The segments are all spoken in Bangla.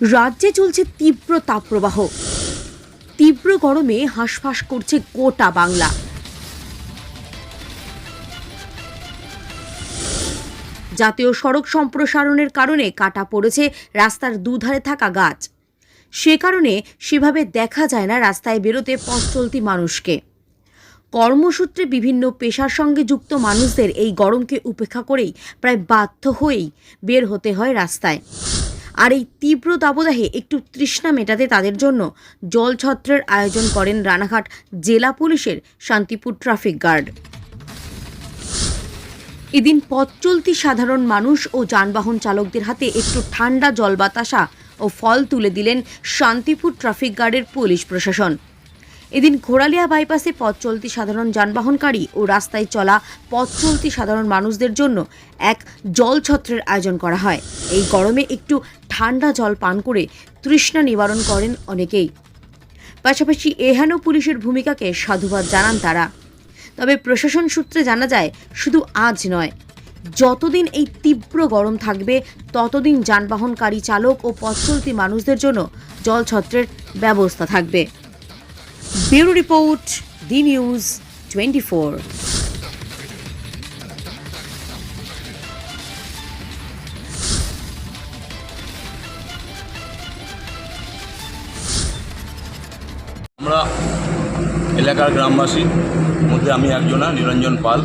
রাজ্যে চলছে তীব্র তাপপ্রবাহ। তীব্র গরমে হাঁসফাঁস করছে গোটা বাংলা। জাতীয় সড়ক সম্প্রসারণের কারণে কাটা পড়েছে রাস্তার দুধারে থাকা গাছ। সে কারণে সেভাবে দেখা যায় না রাস্তায় বেরোতে পথ চলতি মানুষকে। কর্মসূত্রে বিভিন্ন পেশার সঙ্গে যুক্ত মানুষদের এই গরমকে উপেক্ষা করেই প্রায় বাধ্য হয়েই বের হতে হয় রাস্তায়। আর এই তীব্র দাবদাহে একটু তৃষ্ণা মেটাতে তাদের জন্য জলছত্রের আয়োজন করেন রানাঘাট জেলা পুলিশের শান্তিপুর ট্রাফিক গার্ড। এদিন পথ চলতি সাধারণ মানুষ ও যানবাহন চালকদের হাতে একটু ঠান্ডা জল বাতাসা ও ফল তুলে দিলেন শান্তিপুর ট্রাফিক গার্ডের পুলিশ প্রশাসন। এদিন ঘোড়ালিয়া বাইপাসে পথ চলতি সাধারণ যানবাহনকারী ও রাস্তায় চলা পথ চলতি সাধারণ মানুষদের জন্য এক জলছত্রের আয়োজন করা হয়। এই গরমে একটু ঠান্ডা জল পান করে তৃষ্ণা নিবারণ করেন অনেকেই। পাশাপাশি এহেন পুলিশের ভূমিকাকে সাধুবাদ জানান তারা। তবে প্রশাসন সূত্রে জানা যায়, শুধু আজ নয়, যতদিন এই তীব্র গরম থাকবে, ততদিন যানবাহনকারী চালক ও পথ চলতি মানুষদের জন্য জলছত্রের ব্যবস্থা থাকবে। Bureau report the news twenty four আমরা এলাকার গ্রামবাসী, মধ্যে আমি একজনা, নিরঞ্জন পাল,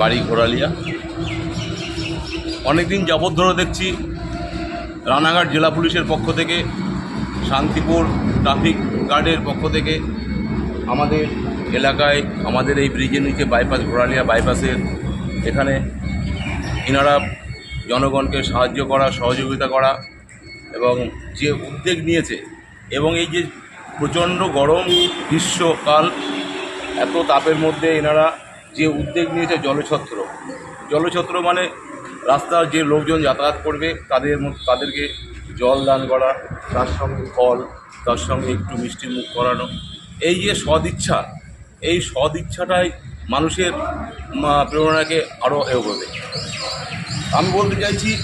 বাড়ি ঘোরালিয়া অনেকদিন যাবৎ ধরে দেখছি রানাঘাট জেলা পুলিশের পক্ষ থেকে, শান্তিপুর ট্রাফিক গার্ডের পক্ষ থেকে আমাদের এলাকায়, আমাদের এই ব্রিজের নিচে বাইপাস ঘোরালিয়া বাইপাসের এখানে এনারা জনগণকে সাহায্য করা, সহযোগিতা করা এবং যে উদ্যোগ নিয়েছে এবং এই যে প্রচণ্ড গরম, গ্রীষ্মকাল, এত তাপের মধ্যে এনারা যে উদ্যোগ নিয়েছে জলছত্র। জলছত্র মানে রাস্তার যে লোকজন যাতায়াত করবে, তাদের তাদেরকে জল দান করা, তার সঙ্গে ফল, তার সঙ্গে একটু মিষ্টি মুখ করানো এই যে সদিচ্ছা, এই সদিচ্ছাটাই মানুষের প্রেরণাকে আরও এগোবে আমি বলতে চাইছি,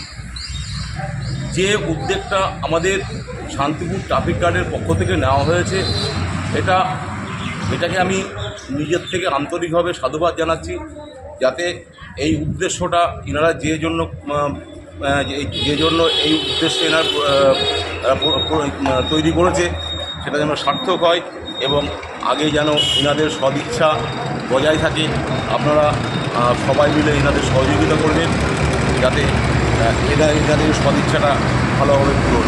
যে উদ্যোগটা আমাদের শান্তিপুর ট্রাফিক গার্ডের পক্ষ থেকে নেওয়া হয়েছে, এটা, এটাকে আমি নিজের থেকে আন্তরিকভাবে সাধুবাদ জানাচ্ছি, যাতে এই উদ্দেশ্যটা এনারা যে জন্য যে- জন্য এই উদ্দেশ্যে এনার তৈরি করেছে, সেটা যেন সার্থক হয়। এবং আগে যেন এনাদের সদিচ্ছা বজায় থাকে, আপনারা সবাই মিলে এনাদের সহযোগিতা করবেন, যাতে এরা এনাদের সদিচ্ছাটা ভালোভাবে পূরণ।